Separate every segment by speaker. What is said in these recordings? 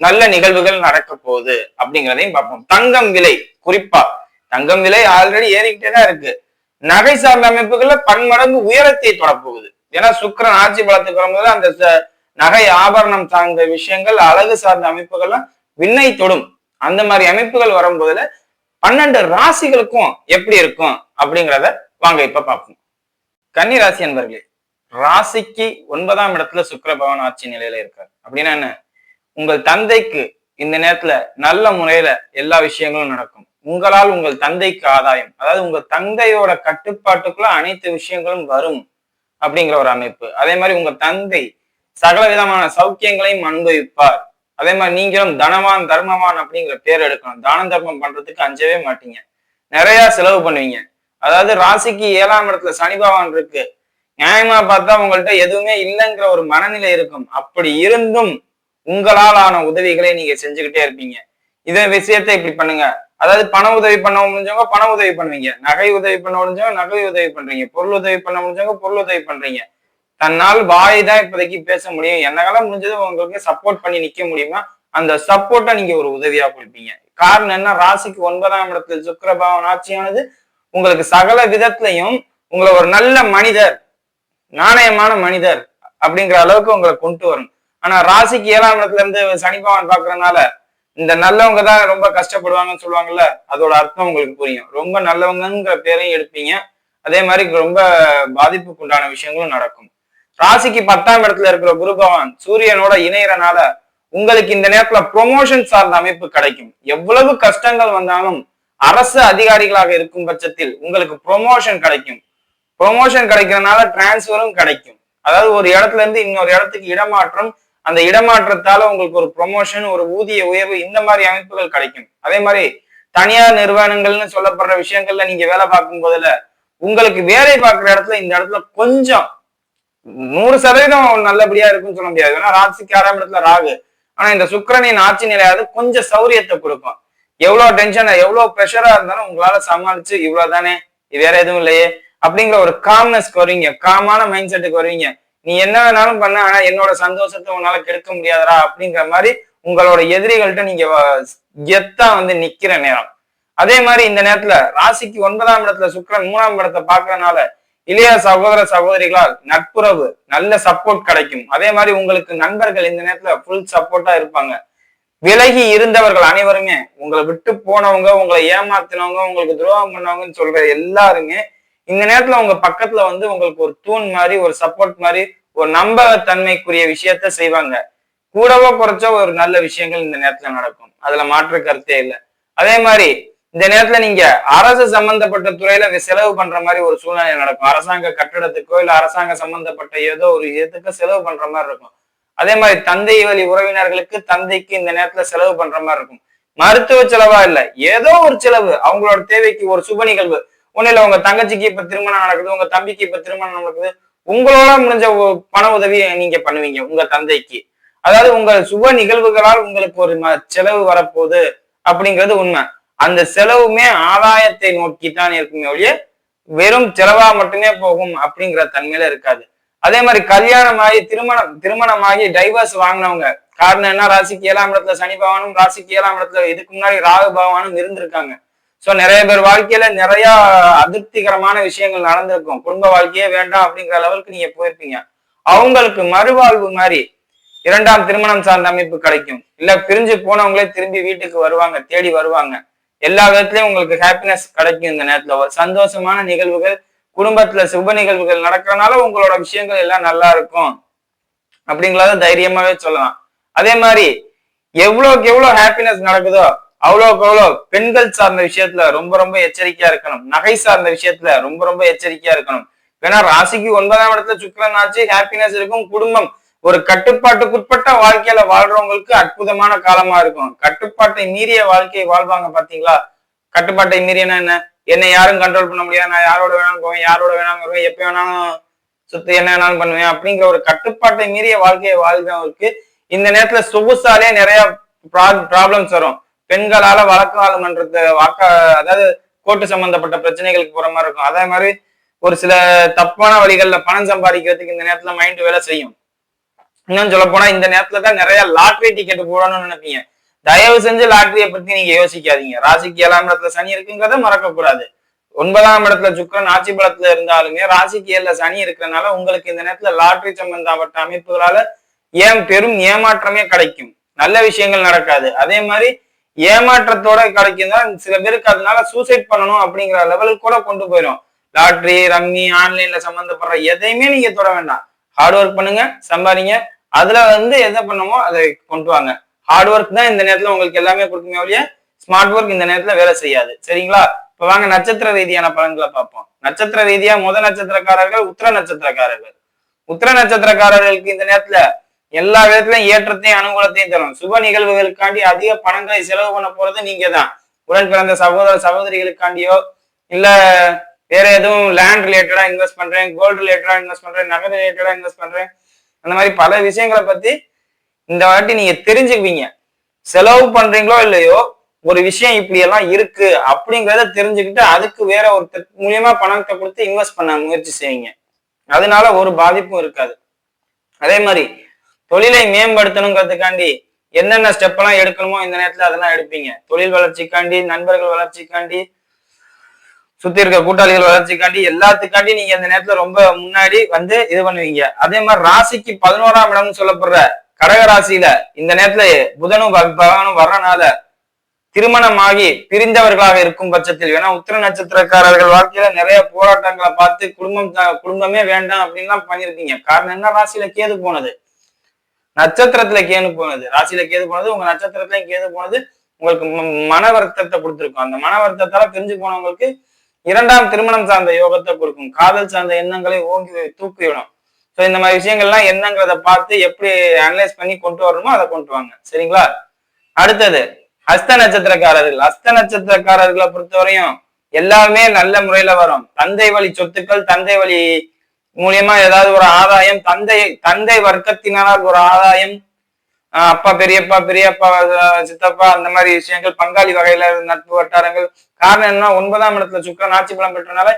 Speaker 1: நல்ல நிகழ்வுகள் நடக்க போகுது அப்படிங்கிறதையும் பார்ப்போம். தங்கம் விலை குறிப்பா தங்கம் விலை ஆல்ரெடி ஏறிக்கிட்டே தான் இருக்கு. நகை சார்ந்த அமைப்புகள்ல பன்மடங்கு உயரத்தை தொடப்போகுது ஏன்னா சுக்கிரன் ஆட்சி பலத்துக்கு வரும்போது அந்த நகை ஆபரணம் சார்ந்த விஷயங்கள் அழகு சார்ந்த அமைப்புகள்லாம் விண்ணை தொடும். அந்த மாதிரி அமைப்புகள் வரும்போதுல பன்னெண்டு ராசிகளுக்கும் எப்படி இருக்கும் அப்படிங்கிறத வாங்க இப்ப பார்ப்போம். கன்னி ராசி என்பர்களே ராசிக்கு ஒன்பதாம் இடத்துல சுக்கர பகவான் ஆட்சி நிலையில இருக்கார். அப்படின்னா என்ன? உங்கள் தந்தைக்கு இந்த நேரத்துல நல்ல முறையில எல்லா விஷயங்களும் நடக்கும். உங்களால் உங்கள் தந்தைக்கு ஆதாயம் அதாவது உங்க தந்தையோட கட்டுப்பாட்டுக்குள்ள அனைத்து விஷயங்களும் வரும் அப்படிங்கிற ஒரு அமைப்பு. அதே மாதிரி உங்க தந்தை சகல விதமான சௌக்கியங்களையும் அனுபவிப்பார். அதே மாதிரி நீங்களும் தனவான் தர்மவான் அப்படிங்கிற பேர் எடுக்கணும் தான தர்மம் பண்றதுக்கு அஞ்சவே மாட்டீங்க. நிறைய செலவு பண்ணுவீங்க. அதாவது ராசிக்கு ஏழாம் இடத்துல சனி பகவான் இருக்கு. நியாயமா பார்த்தா உங்கள்ட்ட எதுவுமே இல்லைங்கிற ஒரு மனநிலை இருக்கும். அப்படி இருந்தும் உங்களால் ஆன உதவிகளை நீங்க செஞ்சுக்கிட்டே இருப்பீங்க. இதே விஷயத்த இப்படி பண்ணுங்க. அதாவது பண உதவி பண்ண முடிஞ்சவங்க பண உதவி பண்ணுவீங்க. நகை உதவி பண்ண முடிஞ்சவங்க நகை உதவி பண்றீங்க. பொருள் உதவி பண்ண முடிஞ்சவங்க பொருள் உதவி பண்றீங்க. தன்னால் வாய் தான் இப்போதைக்கு பேச முடியும். என்னகால முடிஞ்சது உங்களுக்கு சப்போர்ட் பண்ணி நிக்க முடியுமா அந்த சப்போர்ட்டை நீங்க ஒரு உதவியா கொடுப்பீங்க. காரணம் என்ன? ராசிக்கு ஒன்பதாம் இடத்துல சுக்கரபாவன் ஆட்சியானது உங்களுக்கு சகல விதத்திலையும் உங்களை ஒரு நல்ல மனிதர் நாணயமான மனிதர் அப்படிங்கிற அளவுக்கு உங்களை கொண்டு வரும். ஆனா ராசிக்கு ஏழாம் இடத்துல இருந்து சனி பகவான் பாக்குறதுனால இந்த நல்லவங்க தான் ரொம்ப கஷ்டப்படுவாங்கன்னு சொல்லுவாங்கல்ல அதோட அர்த்தம் உங்களுக்கு புரியும். ரொம்ப நல்லவங்கிற பேரையும் எடுப்பீங்க. அதே மாதிரி ரொம்ப பாதிப்புக்கு உண்டான விஷயங்களும் நடக்கும். ராசிக்கு பத்தாம் இடத்துல இருக்கிற குரு பகவான் சூரியனோட இணையறனால உங்களுக்கு இந்த நேரத்துல ப்ரொமோஷன் சார்ந்த அமைப்பு கிடைக்கும். எவ்வளவு கஷ்டங்கள் வந்தாலும் அரசு அதிகாரிகளாக இருக்கும் பட்சத்தில் உங்களுக்கு ப்ரொமோஷன் கிடைக்கும். ப்ரொமோஷன் கிடைக்கிறதுனால டிரான்ஸ்ஃபரும் கிடைக்கும். அதாவது ஒரு இடத்துல இருந்து இன்னொரு இடத்துக்கு இடமாற்றம் அந்த இடமாற்றத்தால உங்களுக்கு ஒரு ப்ரொமோஷன் ஒரு ஊதிய உயர்வு இந்த மாதிரி அமைப்புகள் கிடைக்கும். அதே மாதிரி தனியார் நிறுவனங்கள்னு சொல்லப்படுற விஷயங்கள்ல நீங்க வேலை பார்க்கும் போதுல உங்களுக்கு வேலை பார்க்குற இடத்துல இந்த இடத்துல கொஞ்சம் நூறு சதவீதம் நல்லபடியா இருக்குன்னு சொல்ல முடியாது. ஏன்னா ராசிக்கு ஆறாம் இடத்துல ராகு. ஆனா இந்த சுக்கிரனின் ஆட்சி நிலையாவது கொஞ்சம் சௌரியத்தை கொடுக்கும். எவ்வளவு டென்ஷன் எவ்வளவு ப்ரெஷரா இருந்தாலும் உங்களால சமாளிச்சு இவ்வளவு தானே வேற எதுவும் இல்லையே அப்படிங்கிற ஒரு காம்னஸ்க்கு வருவீங்க. காமான மைண்ட் செட்டுக்கு வருவீங்க. நீ என்ன வேணாலும் பண்ண ஆனா என்னோட சந்தோஷத்தை உன்னால கெடுக்க முடியாதடா அப்படிங்கிற மாதிரி உங்களோட எதிரிகள்கிட்ட நீங்க வ- கெத்தா வந்து நிக்கிற நேரம். அதே மாதிரி இந்த நேரத்துல ராசிக்கு ஒன்பதாம் இடத்துல சுக்கரன் மூணாம் இடத்தை பாக்குறதுனால இளைய சகோதர சகோதரிகளால் நட்புறவு நல்ல சப்போர்ட் கிடைக்கும். அதே மாதிரி உங்களுக்கு நண்பர்கள் இந்த நேரத்துல ஃபுல் சப்போர்ட்டா இருப்பாங்க. விலகி இருந்தவர்கள் அனைவருமே உங்களை விட்டு போனவங்க உங்களை ஏமாத்தினவங்க உங்களுக்கு துரோகம் பண்ணவங்கன்னு சொல்ற எல்லாருமே இந்த நேரத்துல உங்க பக்கத்துல வந்து உங்களுக்கு ஒரு தூண் மாதிரி ஒரு சப்போர்ட் மாதிரி ஒரு நம்பகத்தன்மைக்குரிய விஷயத்த செய்வாங்க. கூடவோ குறைச்சோ ஒரு நல்ல விஷயங்கள் இந்த நேரத்துல நடக்கும். அதுல மாற்று கருத்தே இல்லை. அதே மாதிரி இந்த நேரத்துல நீங்க அரசு சம்பந்தப்பட்ட துறையில செலவு பண்ற மாதிரி ஒரு சூழ்நிலை நடக்கும். அரசாங்க கட்டடத்துக்கோ இல்ல அரசாங்க சம்பந்தப்பட்ட ஏதோ ஒரு இதுக்கு செலவு பண்ற மாதிரி இருக்கும். அதே மாதிரி தந்தை வழி உறவினர்களுக்கு தந்தைக்கு இந்த நேரத்துல செலவு பண்ற மாதிரி இருக்கும். மருத்துவ செலவா இல்ல ஏதோ ஒரு செலவு. அவங்களோட தேவைக்கு ஒரு சுப நிகழ்வு. ஒண்ணு இல்ல உங்க தங்கச்சிக்கு இப்ப திருமணம் நடக்குது உங்க தம்பிக்கு இப்ப திருமணம் நடக்குது உங்களோட முடிஞ்ச பண உதவியை நீங்க பண்ணுவீங்க உங்க தந்தைக்கு. அதாவது உங்க சுப நிகழ்வுகளால் உங்களுக்கு ஒரு செலவு வரப்போகுது அப்படிங்கிறது உண்மை. அந்த செலவுமே ஆதாயத்தை நோக்கி தான் இருக்குமே ஒழிய வெறும் செலவா மட்டுமே போகும் அப்படிங்கிற தன்மையில இருக்காது. அதே மாதிரி கல்யாணம் ஆகி திருமணம் திருமணமாகி டைவர்ஸ் வாங்கினவங்க காரணம் என்ன? ராசிக்கு ஏழாம் இடத்துல சனி பகவானும் ராசிக்கு ஏழாம் இடத்துல இதுக்கு முன்னாடி ராகு பகவானும் இருந்திருக்காங்க. ஸோ நிறைய பேர் வாழ்க்கையில நிறைய அதிருப்திகரமான விஷயங்கள் நடந்திருக்கும். குடும்ப வாழ்க்கையே வேண்டாம் அப்படிங்கிற லெவலுக்கு நீங்க போயிருப்பீங்க. அவங்களுக்கு மறுவாழ்வு மாதிரி இரண்டாம் திருமணம் சார்ந்த அமைப்பு கிடைக்கும். இல்ல பிரிஞ்சு போனவங்களே திரும்பி வீட்டுக்கு வருவாங்க தேடி வருவாங்க. எல்லா விதத்துலயும் உங்களுக்கு ஹாப்பினஸ் கிடைக்கும் இந்த நேரத்துல. ஒரு சந்தோஷமான நிகழ்வுகள் குடும்பத்துல சுப நிகழ்வுகள் நடக்கிறனால உங்களோட விஷயங்கள் எல்லாம் நல்லா இருக்கும். அப்படிங்கிறத தைரியமாவே சொல்லலாம். அதே மாதிரி எவ்வளவுக்கு எவ்வளவு ஹாப்பினஸ் நடக்குதோ அவ்வளோக்கு அவ்வளோ பெண்கள் சார்ந்த விஷயத்துல ரொம்ப ரொம்ப எச்சரிக்கையா இருக்கணும். நகை சார்ந்த விஷயத்துல ரொம்ப ரொம்ப எச்சரிக்கையா இருக்கணும். ஏன்னா ராசிக்கு ஒன்பதாம் இடத்துல சுக்கரன் ஆச்சு ஹாப்பினஸ் இருக்கும் குடும்பம். ஒரு கட்டுப்பாட்டுக்குட்பட்ட வாழ்க்கையில வாழ்றவங்களுக்கு அற்புதமான காலமா இருக்கும். கட்டுப்பாட்டை மீறிய வாழ்க்கையை வாழ்வாங்க பாத்தீங்களா? கட்டுப்பாட்டை மீறியனா என்ன? என்னை யாரும் கண்ட்ரோல் பண்ண முடியாது. நான் யாரோட வேணாலும் போவேன் யாரோட வேணாலும் வருவேன் எப்ப வேணாலும் சுத்து என்ன வேணாலும் பண்ணுவேன் அப்படிங்கிற ஒரு கட்டுப்பாட்டை மீறிய வாழ்க்கையை வாழ்றவங்களுக்கு இந்த நேரத்துல சொகுசாலே நிறைய ப்ராப்ளம்ஸ் வரும். பெண்களால வழக்கு ஆளுமன்றத்தை வாக்க அதாவது கோர்ட்டு சம்பந்தப்பட்ட பிரச்சனைகளுக்கு போற மாதிரி இருக்கும். அதே மாதிரி ஒரு சில தப்பான வழிகள்ல பணம் சம்பாதிக்கிறதுக்கு இந்த நேரத்துல மைண்ட் வேலை செய்யும். இன்னும் சொல்ல போனா இந்த நேரத்துல தான் நிறைய லாட்ரி டிக்கெட் போடணும்னு நினைப்பீங்க. தயவு செஞ்சு லாட்ரியை பத்தி நீங்க யோசிக்காதீங்க. ராசிக்கு ஏழாம் இடத்துல சனி இருக்குங்கிறத மறக்க கூடாது ஒன்பதாம் இடத்துல சுக்கரன் ஆட்சி பலத்துல இருந்தாலுமே ராசிக்கு ஏழுல சனி இருக்கிறனால உங்களுக்கு இந்த நேரத்துல லாட்ரி சம்பந்தப்பட்ட அமைப்புகளால ஏன் பெரும் ஏமாற்றமே கிடைக்கும். நல்ல விஷயங்கள் நடக்காது. அதே மாதிரி ஏமாற்றத்தோட கிடைக்குதுன்னா சில பேருக்கு அதனால சூசைட் பண்ணணும் அப்படிங்கிற லெவலுக்கு கூட கொண்டு போயிடும் லாட்ரி ரம்மி ஆன்லைன்ல சம்மந்தப்படுற எதையுமே நீங்க தொட வேண்டாம். ஹார்ட் ஒர்க் பண்ணுங்க சம்பாதிங்க. அதுல வந்து எதை பண்ணமோ அதை கொண்டு வாங்க. ஹார்ட் ஒர்க் தான் இந்த நேரத்துல உங்களுக்கு எல்லாமே கொடுக்குமே ஒழிய ஸ்மார்ட் ஒர்க் இந்த நேரத்துல வேலை செய்யாது. சரிங்களா? இப்ப வாங்க நட்சத்திர ரீதியான பலன்களை பார்ப்போம். நட்சத்திர ரீதியா முத நட்சத்திரக்காரர்கள் உத்திர நட்சத்திரக்காரர்கள். உத்திர நட்சத்திரக்காரர்களுக்கு இந்த நேரத்துல எல்லா விதத்திலையும் ஏற்றத்தையும் அனுகூலத்தையும் தரும். சுப நிகழ்வுகளுக்காண்டி அதிக பணங்களை செலவு பண்ண போறது நீங்க தான் உடன் பிறந்த சகோதர சகோதரிகளுக்காண்டியோ இல்ல வேற எதுவும் லேண்ட் ரிலேட்டடா இன்வெஸ்ட் பண்றேன் கோல்டு ரிலேட்டடா இன்வெஸ்ட் பண்றேன் நகை ரிலேட்டடா இன்வெஸ்ட் பண்றேன் அந்த மாதிரி பல விஷயங்களை பத்தி இந்த வாட்டி நீங்க தெரிஞ்சுக்குவீங்க. செலவு பண்றீங்களோ இல்லையோ ஒரு விஷயம் இப்படி எல்லாம் இருக்கு அப்படிங்கிறத தெரிஞ்சுக்கிட்டு அதுக்கு வேற ஒரு மூலியமா பணத்தை கொடுத்து இன்வெஸ்ட் பண்ண முயற்சி செய்வீங்க. அதனால ஒரு பாதிப்பும் இருக்காது. அதே மாதிரி தொழிலை மேம்படுத்தணுங்கிறதுக்காண்டி என்னென்ன ஸ்டெப் எல்லாம் எடுக்கணுமோ இந்த நேரத்துல அதெல்லாம் எடுப்பீங்க. தொழில் வளர்ச்சிக்காண்டி நண்பர்கள் வளர்ச்சிக்காண்டி சுத்தி இருக்க கூட்டாளிகள் வளர்ச்சிக்காண்டி எல்லாத்துக்காண்டி நீங்க இந்த நேரத்துல ரொம்ப முன்னாடி வந்து இது பண்ணுவீங்க. அதே மாதிரி ராசிக்கு பதினோராம் இடம்னு சொல்லப்படுற கடக ராசியில இந்த நேரத்துல புதனும் பகவானும் வர்றனால திருமணமாகி பிரிந்தவர்களாக இருக்கும் பட்சத்தில் ஏன்னா உத்திர நட்சத்திரக்காரர்கள் வாழ்க்கையில நிறைய போராட்டங்களை பார்த்து குடும்பம் குடும்பமே வேண்டாம் அப்படின்லாம் பண்ணிருக்கீங்க காரணம் என்ன? ராசியில கேது போனது. நட்சத்திரத்துல கேது போனது ராசியில கேது போனது உங்க நட்சத்திரத்திலயும் கேது போனது உங்களுக்கு மன வருத்தத்தை கொடுத்துருக்கும். அந்த மன வருத்தத்தால பிரிஞ்சு போனவங்களுக்கு இரண்டாம் திருமணம் சார்ந்த யோகத்தை கொடுக்கும். காதல் சார்ந்த எண்ணங்களை ஓங்கி தூக்கிவிடும். ஸோ இந்த மாதிரி விஷயங்கள்லாம் என்னங்கிறத பார்த்து எப்படி அனலைஸ் பண்ணி கொண்டு வரணுமோ அதை கொண்டு வாங்க. சரிங்களா? அடுத்தது அஸ்த நட்சத்திரக்காரர்கள். அஸ்த நட்சத்திரக்காரர்களை பொறுத்தவரையும் எல்லாமே நல்ல முறையில வரும். தந்தை வழி சொத்துக்கள் தந்தை வழி மூலியமா ஏதாவது ஒரு ஆதாயம் தந்தை தந்தை வர்க்கத்தினால் ஒரு ஆதாயம் அப்பா பெரியப்பா பெரியப்பா சித்தப்பா அந்த மாதிரி விஷயங்கள் பங்காளி வகையில நட்பு வட்டாரங்கள். காரணம் என்ன ஒன்பதாம் இடத்துல சுக்கரன் ஆட்சி பலம் பெற்றனால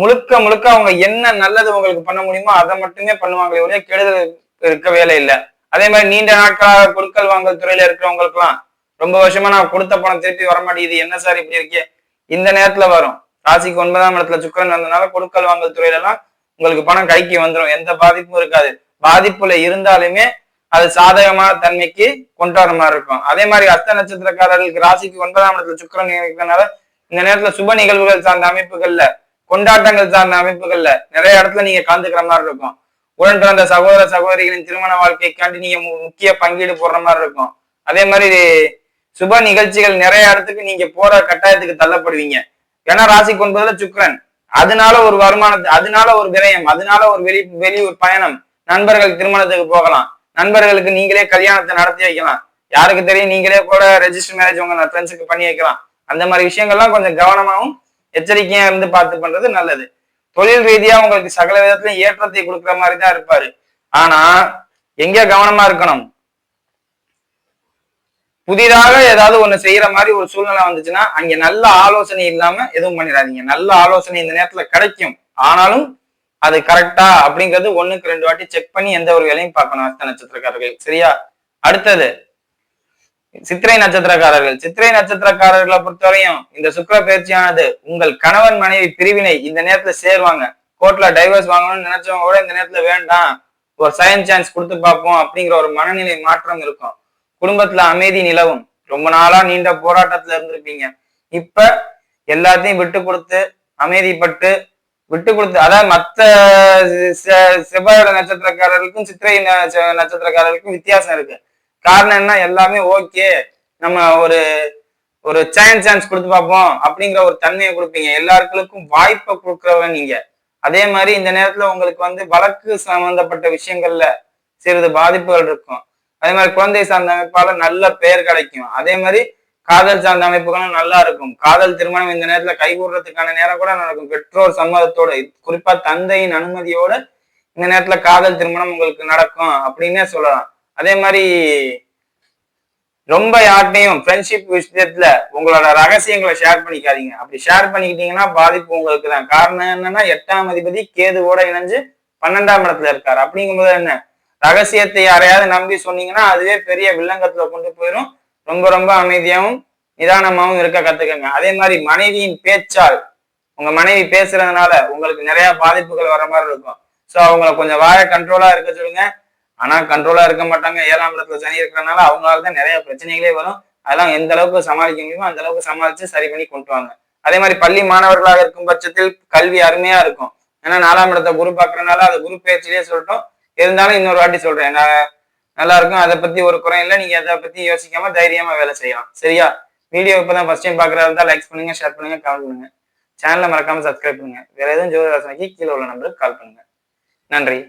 Speaker 1: முழுக்க முழுக்க அவங்க என்ன நல்லது உங்களுக்கு பண்ண முடியுமோ அதை மட்டுமே பண்ணுவாங்களே ஒரே கெடுதல் இருக்க வேலை இல்லை. அதே மாதிரி நீண்ட நாட்களாக கொடுக்கல் வாங்கல் துறையில இருக்கிறவங்களுக்கு எல்லாம் ரொம்ப வருஷமா நான் கொடுத்த பணம் திருப்பி வர மாட்டேங்குது என்ன சார் இப்படி இருக்கே? இந்த நேரத்துல வரும். ராசிக்கு ஒன்பதாம் இடத்துல சுக்கரன் வந்ததுனால கொடுக்கல் வாங்கல் துறையில எல்லாம் உங்களுக்கு பணம் கைக்கு வந்துடும் எந்த பாதிப்பும் இருக்காது. பாதிப்புல இருந்தாலுமே அது சாதகமான தன்மைக்கு கொண்டு வர மாதிரி இருக்கும். அதே மாதிரி அஸ்த நட்சத்திரக்காரர்களுக்கு ராசிக்கு ஒன்பதாம் இடத்துல சுக்கரன் இருக்கிறதுனால இந்த நேரத்துல சுப நிகழ்வுகள் சார்ந்த அமைப்புகள்ல கொண்டாட்டங்கள் சார்ந்த அமைப்புகள்ல நிறைய இடத்துல நீங்க கலந்துக்கிற மாதிரி இருக்கும். உடன் பிறந்த சகோதர சகோதரிகளின் திருமண வாழ்க்கைக்காண்டி நீங்க முக்கிய பங்கீடு போடுற மாதிரி இருக்கும். அதே மாதிரி சுப நிகழ்ச்சிகள் நிறைய இடத்துக்கு நீங்க போற கட்டாயத்துக்கு தள்ளப்படுவீங்க. ஏன்னா ராசிக்கு ஒன்பதுல சுக்கரன். அதனால ஒரு வருமானத்தை அதனால ஒரு விரயம் அதனால ஒரு வெளி வெளியூர் பயணம் நண்பர்கள் திருமணத்துக்கு போகலாம் நண்பர்களுக்கு நீங்களே கல்யாணத்தை நடத்தி வைக்கலாம் யாருக்கு தெரியும் நீங்களே கூட ரெஜிஸ்டர் மேரேஜ் உங்க ஃப்ரெண்ட்ஸுக்கு பண்ணி வைக்கலாம். அந்த மாதிரி விஷயங்கள்லாம் கொஞ்சம் கவனமாகவும் எச்சரிக்கையா இருந்து பார்த்து பண்றது நல்லது. தொழில் ரீதியா உங்களுக்கு சகல விதத்திலும் ஏற்றத்தை கொடுக்குற மாதிரி தான் இருப்பாரு. ஆனா எங்க கவனமா இருக்கணும்? புதிதாக ஏதாவது ஒண்ணு செய்யற மாதிரி ஒரு சூழ்நிலை வந்துச்சுன்னா அங்க நல்ல ஆலோசனை இல்லாம எதுவும் பண்ணிடாதீங்க. நல்ல ஆலோசனை இந்த நேரத்துல கிடைக்கும். ஆனாலும் அது கரெக்டா அப்படிங்கிறது ஒண்ணுக்கு ரெண்டு வாட்டி செக் பண்ணி எந்த ஒரு வேலையும் பார்க்கணும் அஸ்த நட்சத்திரக்காரர்கள். சரியா? அடுத்தது சித்திரை நட்சத்திரக்காரர்கள். சித்திரை நட்சத்திரக்காரர்களை பொறுத்தவரையும் இந்த சுக்கிர பயிற்சியானது உங்கள் கணவன் மனைவி பிரிவினை இந்த நேரத்துல சேருவாங்க. கோர்ட்ல டைவர்ஸ் வாங்கணும்னு நினைச்சவங்க கூட இந்த நேரத்துல வேண்டாம். ஒரு சயின் சான்ஸ் கொடுத்து பார்ப்போம் அப்படிங்கிற ஒரு மனநிலை மாற்றம் இருக்கும். குடும்பத்துல அமைதி நிலவும். ரொம்ப நாளா நீண்ட போராட்டத்துல இருந்திருப்பீங்க. இப்ப எல்லாத்தையும் விட்டு கொடுத்து அமைதிப்பட்டு விட்டு கொடுத்து அதாவது மத்த செ- நட்சத்திரக்காரர்களுக்கும் சித்திரை நட்சத்திரக்காரர்களுக்கும் வித்தியாசம் இருக்கு. காரணம் என்ன? எல்லாமே ஓகே. நம்ம ஒரு ஒரு சான்ஸ் சான்ஸ் கொடுத்து பார்ப்போம் அப்படிங்கிற ஒரு தன்மையை கொடுப்பீங்க. எல்லாருக்கும் வாய்ப்பை கொடுக்குறவங்க நீங்க. அதே மாதிரி இந்த நேரத்துல உங்களுக்கு வந்து வழக்கு சம்பந்தப்பட்ட விஷயங்கள்ல சிறிது பாதிப்புகள் இருக்கும். அதே மாதிரி குழந்தை சார்ந்த அமைப்பால நல்ல பெயர் கிடைக்கும். அதே மாதிரி காதல் சார்ந்த அமைப்புகளும் நல்லா இருக்கும். காதல் திருமணம் இந்த நேரத்துல கைகூடுறதுக்கான நேரம் கூட நடக்கும். பெற்றோர் சம்மதத்தோட குறிப்பா தந்தையின் அனுமதியோட இந்த நேரத்துல காதல் திருமணம் உங்களுக்கு நடக்கும் அப்படின்னே சொல்லலாம். அதே மாதிரி ரொம்ப யார்ட்டையும் ஃப்ரெண்ட்ஷிப் விஷயத்துல உங்களோட ரகசியங்களை ஷேர் பண்ணிக்காதீங்க. அப்படி ஷேர் பண்ணிக்கிட்டீங்கன்னா பாதிப்பு உங்களுக்கு தான் காரணம் என்னன்னா எட்டாம் அதிபதி கேதுவோட இணைஞ்சு பன்னெண்டாம் இடத்துல இருக்காரு. அப்படிங்கும்போது என்ன? ரகசியத்தை யாரையாவது நம்பி சொன்னீங்கன்னா அதுவே பெரிய வில்லங்கத்துல கொண்டு போயிடும் ரொம்ப ரொம்ப அமைதியாவும் நிதானமாகவும் இருக்க கத்துக்கங்க. அதே மாதிரி மனைவியின் பேச்சால் உங்க மனைவி பேசுறதுனால உங்களுக்கு நிறைய பாதிப்புகள் வர மாதிரி இருக்கும். சோ அவங்கள கொஞ்சம் வாய கண்ட்ரோலா இருக்க சொல்லுங்க. ஆனா கண்ட்ரோலா இருக்க மாட்டாங்க. ஏழாம் இடத்துல சனி இருக்கிறனால அவங்களால தான் நிறைய பிரச்சனைகளே வரும். அதெல்லாம் எந்த அளவுக்கு சமாளிக்க முடியுமோ அந்த அளவுக்கு சமாளிச்சு சரி பண்ணி கொண்டு வாங்க. அதே மாதிரி பள்ளி மாணவர்களாக இருக்கும் பட்சத்தில் கல்வி அருமையா இருக்கும். ஏன்னா நாலாம் இடத்த குரு பார்க்கறதுனால அது குரு பேச்சிலேயே சொல்லிட்டோம். இருந்தாலும் இன்னொரு வாட்டி சொல்றேன். நான் நல்லா இருக்கும் அதை பத்தி ஒரு குறை இல்லை. நீங்க அதை பத்தி யோசிக்காம தைரியமா வேலை செய்யலாம். சரியா? வீடியோ இப்பதான் ஃபர்ஸ்ட் டைம் பாக்குறதா இருந்தா லைக் பண்ணுங்க ஷேர் பண்ணுங்க கமெண்ட் பண்ணுங்க. சேனலை மறக்காம சப்ஸ்கிரைப் பண்ணுங்க. வேற எதுவும் ஜோதிராசனைக்கு கீழே உள்ள நம்பருக்கு கால் பண்ணுங்க. நன்றி.